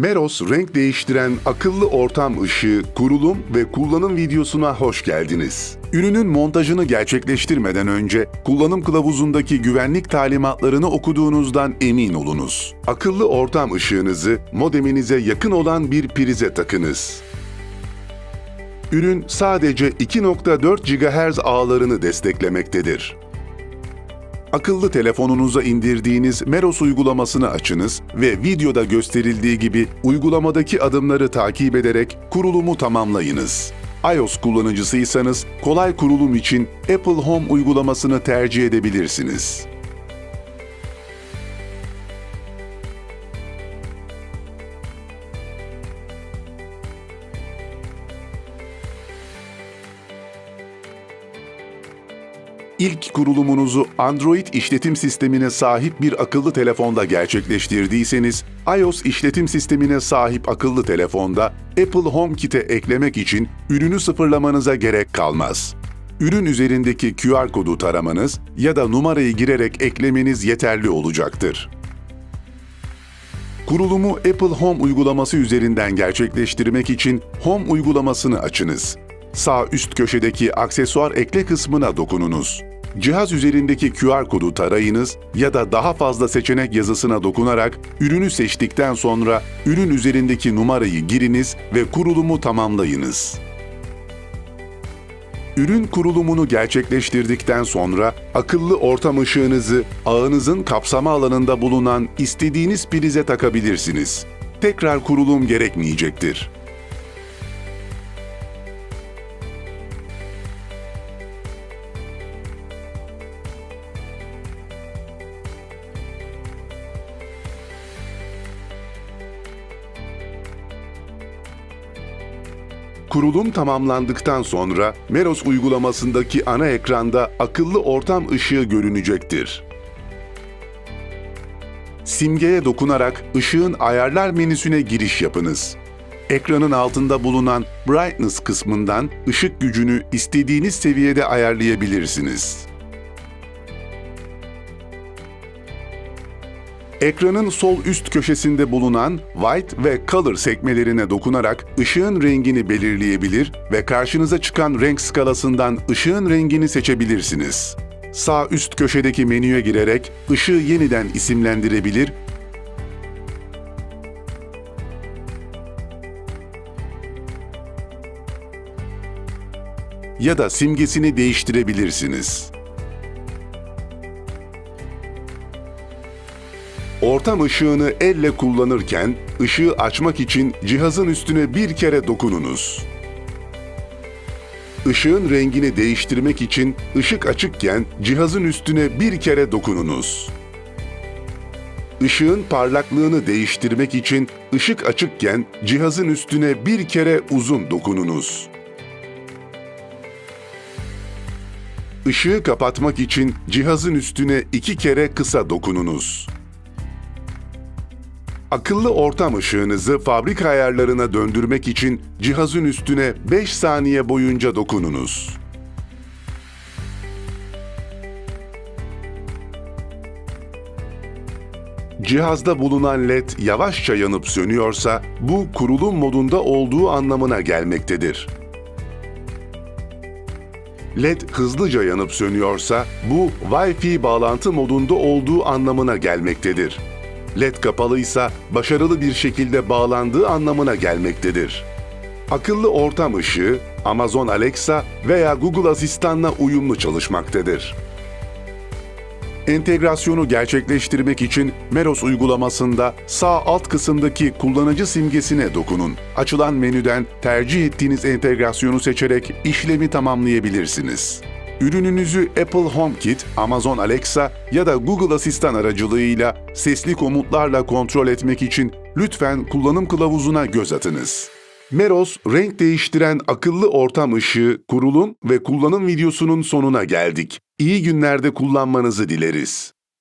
Meros renk değiştiren akıllı ortam ışığı, kurulum ve kullanım videosuna hoş geldiniz. Ürünün montajını gerçekleştirmeden önce kullanım kılavuzundaki güvenlik talimatlarını okuduğunuzdan emin olunuz. Akıllı ortam ışığınızı modeminize yakın olan bir prize takınız. Ürün sadece 2.4 GHz ağlarını desteklemektedir. Akıllı telefonunuza indirdiğiniz Meros uygulamasını açınız ve videoda gösterildiği gibi uygulamadaki adımları takip ederek kurulumu tamamlayınız. iOS kullanıcısıysanız kolay kurulum için Apple Home uygulamasını tercih edebilirsiniz. İlk kurulumunuzu Android işletim sistemine sahip bir akıllı telefonda gerçekleştirdiyseniz, iOS işletim sistemine sahip akıllı telefonda Apple HomeKit'e eklemek için ürünü sıfırlamanıza gerek kalmaz. Ürün üzerindeki QR kodu taramanız ya da numarayı girerek eklemeniz yeterli olacaktır. Kurulumu Apple Home uygulaması üzerinden gerçekleştirmek için Home uygulamasını açınız. Sağ üst köşedeki aksesuar ekle kısmına dokununuz. Cihaz üzerindeki QR kodu tarayınız ya da daha fazla seçenek yazısına dokunarak ürünü seçtikten sonra ürün üzerindeki numarayı giriniz ve kurulumu tamamlayınız. Ürün kurulumunu gerçekleştirdikten sonra akıllı ortam ışığınızı ağınızın kapsama alanında bulunan istediğiniz prize takabilirsiniz. Tekrar kurulum gerekmeyecektir. Kurulum tamamlandıktan sonra Meros uygulamasındaki ana ekranda akıllı ortam ışığı görünecektir. Simgeye dokunarak ışığın ayarlar menüsüne giriş yapınız. Ekranın altında bulunan Brightness kısmından ışık gücünü istediğiniz seviyede ayarlayabilirsiniz. Ekranın sol üst köşesinde bulunan White ve Color sekmelerine dokunarak ışığın rengini belirleyebilir ve karşınıza çıkan renk skalasından ışığın rengini seçebilirsiniz. Sağ üst köşedeki menüye girerek ışığı yeniden isimlendirebilir ya da simgesini değiştirebilirsiniz. Ortam ışığını elle kullanırken ışığı açmak için cihazın üstüne bir kere dokununuz. Işığın rengini değiştirmek için ışık açıkken cihazın üstüne bir kere dokununuz. Işığın parlaklığını değiştirmek için ışık açıkken cihazın üstüne bir kere uzun dokununuz. Işığı kapatmak için cihazın üstüne iki kere kısa dokununuz. Akıllı ortam ışığınızı fabrika ayarlarına döndürmek için cihazın üstüne 5 saniye boyunca dokununuz. Cihazda bulunan led yavaşça yanıp sönüyorsa bu kurulum modunda olduğu anlamına gelmektedir. LED hızlıca yanıp sönüyorsa bu Wi-Fi bağlantı modunda olduğu anlamına gelmektedir. LED kapalıysa başarılı bir şekilde bağlandığı anlamına gelmektedir. Akıllı ortam ışığı Amazon Alexa veya Google Asistan'la uyumlu çalışmaktadır. Entegrasyonu gerçekleştirmek için Meros uygulamasında sağ alt kısımdaki kullanıcı simgesine dokunun. Açılan menüden tercih ettiğiniz entegrasyonu seçerek işlemi tamamlayabilirsiniz. Ürününüzü Apple HomeKit, Amazon Alexa ya da Google Asistan aracılığıyla sesli komutlarla kontrol etmek için lütfen kullanım kılavuzuna göz atınız. Meros, renk değiştiren akıllı ortam ışığı, kurulum ve kullanım videosunun sonuna geldik. İyi günlerde kullanmanızı dileriz.